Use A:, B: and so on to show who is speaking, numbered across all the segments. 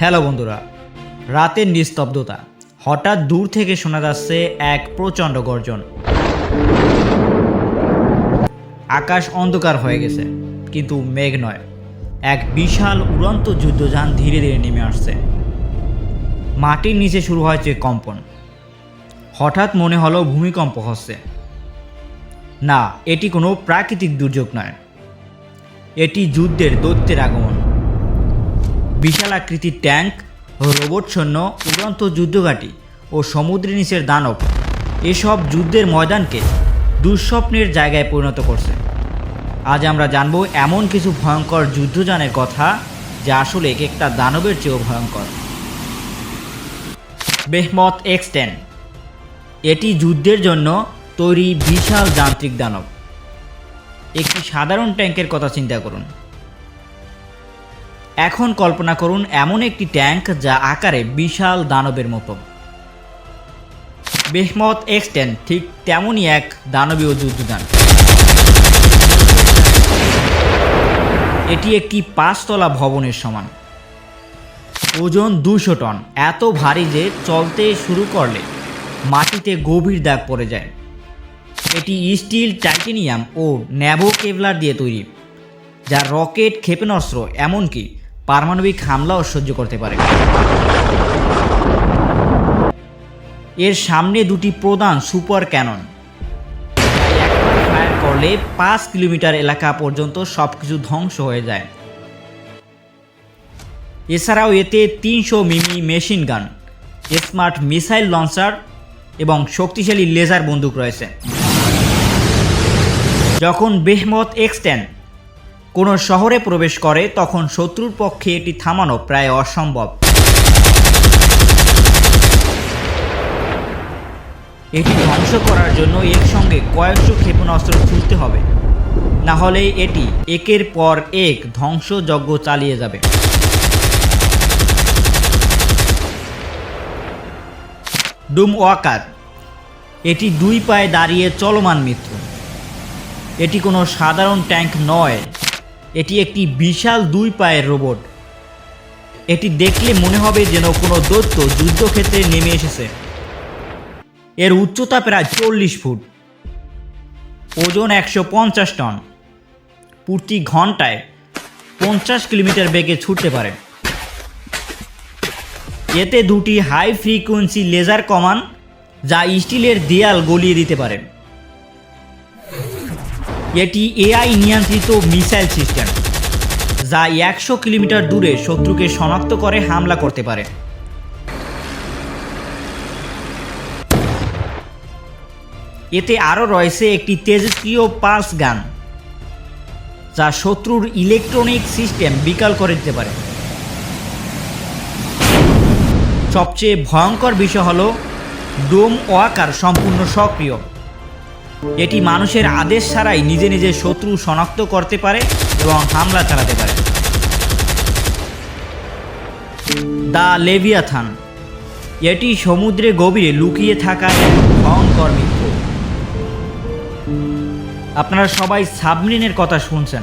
A: Hello বন্ধুরা, রাতের নিস্তব্ধতা। হঠাৎ দূর থেকে শোনা যাচ্ছে এক প্রচণ্ড গর্জন। আকাশ অন্ধকার হয়ে গেছে, কিন্তু মেঘ নয়। এক বিশাল উড়ন্ত যুদ্ধযান ধীরে ধীরে নেমে আসছে। মাটির নিচে শুরু হয়েছে কম্পন। হঠাৎ মনে হলো ভূমিকম্প হচ্ছে। না, এটি কোনো প্রাকৃতিক দুর্যোগ নয়। এটি যুদ্ধের দৈত্যের আগমন। বিশাল আকৃতির ট্যাঙ্ক, রোবট সৈন্য, উড়ন্ত যুদ্ধঘাটি ও সমুদ্রের নিচের দানব। এসব যুদ্ধের ময়দানকে দুঃস্বপ্নের জায়গায় পরিণত করছে। আজ আমরা জানব এমন কিছু ভয়ঙ্কর যুদ্ধযানের কথা যা আসলে এক একটা দানবের চেয়েও ভয়ঙ্কর। বেহমত এক্সটেন। এটি যুদ্ধের জন্য তৈরি বিশাল যান্ত্রিক দানব। একটি সাধারণ ট্যাঙ্কের কথা চিন্তা করুন। এখন কল্পনা করুন এমন একটি ট্যাঙ্ক যা আকারে বিশাল দানবের মতো। বেহমত এক্সটেন ঠিক তেমনই এক দানবীয় যুদ্ধযান। এটি একটি পাঁচতলা ভবনের সমান। ওজন দুশো টন, এত ভারী যে চলতে শুরু করলে মাটিতে গভীর দাগ পড়ে যায়। এটি স্টিল, টাইটেনিয়াম ও ন্যাভো কেভলার দিয়ে তৈরি, যা রকেট, ক্ষেপণাস্ত্র, এমনকি পারমাণবিক হামলাও সহ্য করতে পারে। এর সামনে দুটি প্রধান সুপার ক্যানন। করলে পাঁচ কিলোমিটার এলাকা পর্যন্ত সব কিছু ধ্বংস হয়ে যায়। এছাড়াও এতে তিনশো মিমি machine gun, smart missile launcher এবং শক্তিশালী লেজার বন্দুক রয়েছে। যখন বেহমত এক্সটেন কোনো শহরে প্রবেশ করে, তখন শত্রুর পক্ষে এটি থামানো প্রায় অসম্ভব। এটি ধ্বংস করার জন্য এর সঙ্গে কয়েকশো ক্ষেপণাস্ত্র ছুটতে হবে। না হলে এটি একের পর এক ধ্বংসযজ্ঞ চালিয়ে যাবে। ডুম ওয়াকার এটি দুই পায়ে দাঁড়িয়ে চলমান মিত্র। এটি কোনো সাধারণ ট্যাঙ্ক নয়। এটি একটি বিশাল দুই পায়ের রোবট। এটি দেখলে মনে হবে যেন কোনো দৈত্য যুদ্ধক্ষেত্রে নেমে এসেছে। এর উচ্চতা প্রায় চল্লিশ ফুট। ওজন একশো পঞ্চাশ টন। প্রতি ঘন্টায় পঞ্চাশ কিলোমিটার বেগে ছুটতে পারে। এতে দুটি হাই ফ্রিকোয়েন্সি লেজার কমান যা স্টিলের দেয়াল গলিয়ে দিতে পারে। এটি এআই নিয়ন্ত্রিত মিসাইল সিস্টেম, যা একশো কিলোমিটার দূরে শত্রুকে শনাক্ত করে, হামলা করতে পারে। এতে আরও রয়েছে একটি তেজস্ক্রিয় পালস গান, যা শত্রুর ইলেকট্রনিক সিস্টেম বিকাল করে দিতে পারে। সবচেয়ে ভয়ঙ্কর বিষয় হল, ডোম ওয়াকার সম্পূর্ণ সক্রিয়। এটি মানুষের আদেশ ছাড়াই নিজে নিজে শত্রু শনাক্ত করতে পারে এবং হামলা চালাতে পারে। The Leviathan. এটি সমুদ্রে গভীরে লুকিয়ে থাকা এক ভয়ঙ্কর মিত্র আপনারা সবাই সাবমেরিনের কথা শুনছেন।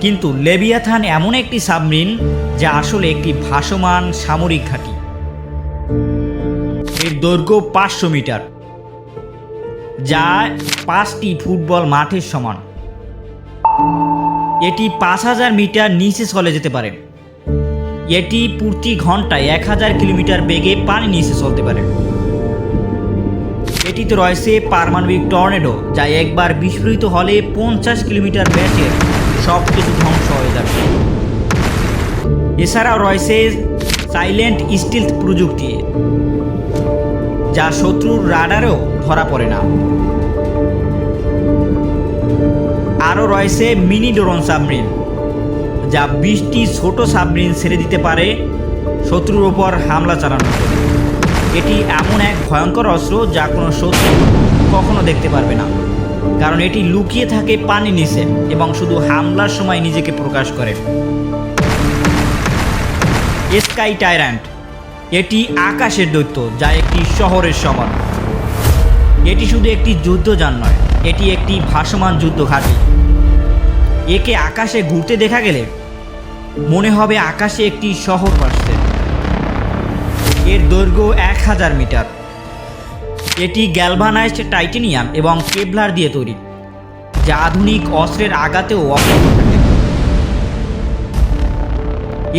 A: কিন্তু লেভিয়াথান এমন একটি সাবমেরিন যা আসলে একটি ভাসমান সামরিক ঘাঁটি। এর দৈর্ঘ্য পাঁচশো মিটার। যা পাঁচটি ফুটবল মাঠের সমান। এটি পাঁচ হাজার মিটার নিচে চলে যেতে পারে। এটি প্রতি ঘন্টায় এক হাজার কিলোমিটার বেগে পানি নিচে চলতে পারে। এটিতে রয়েছে পারমাণবিক টর্নেডো, যা একবার বিস্ফোরিত হলে পঞ্চাশ কিলোমিটার ব্যাসের সব কিছু ধ্বংস হয়ে যাবে। এছাড়াও রয়েছে সাইলেন্ট স্টিল প্রযুক্তি, যা শত্রুর রাডারেও ধরা পড়ে না। আরও রয়েছে মিনি ড্রোন সাবমেরিন, যা বিশটি ছোট সাবমেরিন ছেড়ে দিতে পারে শত্রুর ওপর হামলা চালানোর জন্য। এটি এমন এক ভয়ঙ্কর অস্ত্র যা কোনো শত্রু কখনো দেখতে পারবে না, কারণ এটি লুকিয়ে থাকে পানি নিচে এবং শুধু হামলার সময় নিজেকে প্রকাশ করে। স্কাই টাইরান্ট, এটি আকাশের দৈত্য যা একটি শহরের সমান এটি শুধু একটি যুদ্ধযান নয়, এটি একটি ভাসমান যুদ্ধ ঘাঁটি একে আকাশে ঘুরতে দেখা গেলে মনে হবে আকাশে একটি শহর ভাসছে। এর দৈর্ঘ্য এক হাজার মিটার। এটি গ্যালভানাইজড টাইটেনিয়াম এবং কেবলার দিয়ে তৈরি, যা আধুনিক অস্ত্রের আঘাতেও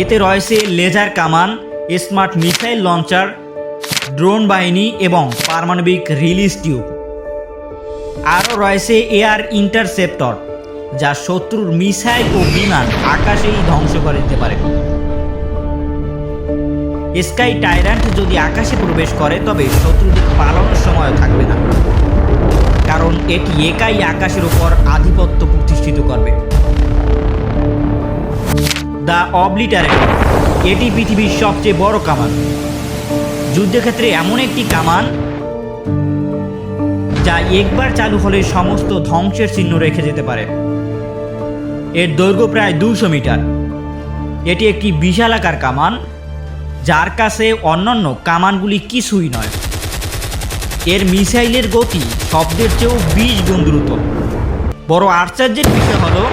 A: এতে রয়েছে লেজার কামান, স্মার্ট মিসাইল লঞ্চার ড্রোন বাহিনী এবং পারমাণবিক রিলিজ টিউব। আরও রয়েছে এয়ার ইন্টারসেপ্টর, যা শত্রুর মিসাইল ও বিমান আকাশেই ধ্বংস করে দিতে পারে। স্কাই টাইরান্ট যদি আকাশে প্রবেশ করে, তবে শত্রুদের পালানোর সময় থাকবে না। কারণ এটি একাই আকাশের উপর আধিপত্য প্রতিষ্ঠিত করবে। দ্য অবলিটারেটর এটি পৃথিবীর সবচেয়ে বড় কামান। যুদ্ধক্ষেত্রে এমন একটি কামান যা একবার চালু হলে সমস্ত ধ্বংসের চিহ্ন রেখে যেতে পারে। এর দৈর্ঘ্য প্রায় দুশো মিটার। এটি একটি বিশালাকার কামান, যার কাছে অন্যান্য কামানগুলি কিছুই নয়। এর মিসাইলের গতি শব্দের চেয়েও বিশ গুণ দ্রুত। বড় আশ্চর্যের বিষয় হলো,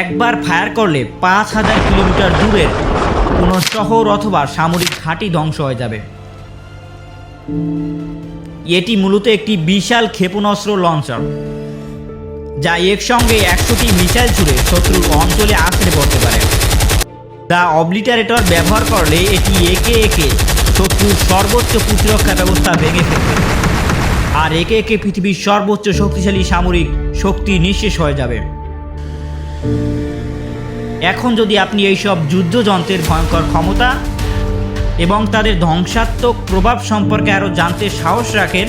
A: একবার ফায়ার করলে পাঁচ হাজার কিলোমিটার দূরের কোনো শহর অথবা সামরিক ঘাঁটি ধ্বংস হয়ে যাবে। এটি মূলত একটি বিশাল ক্ষেপণাস্ত্র লঞ্চার, যা একসঙ্গে একশোটি মিসাইল ছুড়ে শত্রুর অঞ্চলে আছড়ে পড়তে পারে। দ্য অবলিটারেটর ব্যবহার করলে এটি একে একে শত্রুর সর্বোচ্চ প্রতিরক্ষা ব্যবস্থা ভেঙে ফেলবে আর একে একে পৃথিবীর সর্বোচ্চ শক্তিশালী সামরিক শক্তি নিঃশেষ হয়ে যাবে। এখন যদি আপনি এইসব যুদ্ধযন্ত্রের ভয়ঙ্কর ক্ষমতা এবং তাদের ধ্বংসাত্মক প্রভাব সম্পর্কে আরও জানতে সাহস রাখেন।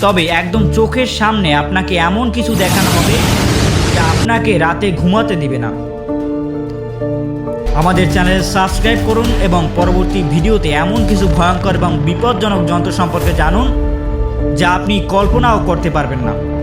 A: তবে একদম চোখের সামনে আপনাকে এমন কিছু দেখানো হবে যা আপনাকে রাতে ঘুমাতে দিবে না। আমাদের চ্যানেল সাবস্ক্রাইব করুন এবং পরবর্তী ভিডিওতে এমন কিছু ভয়ঙ্কর এবং বিপজ্জনক যন্ত্র সম্পর্কে জানুন যা আপনি কল্পনাও করতে পারবেন না।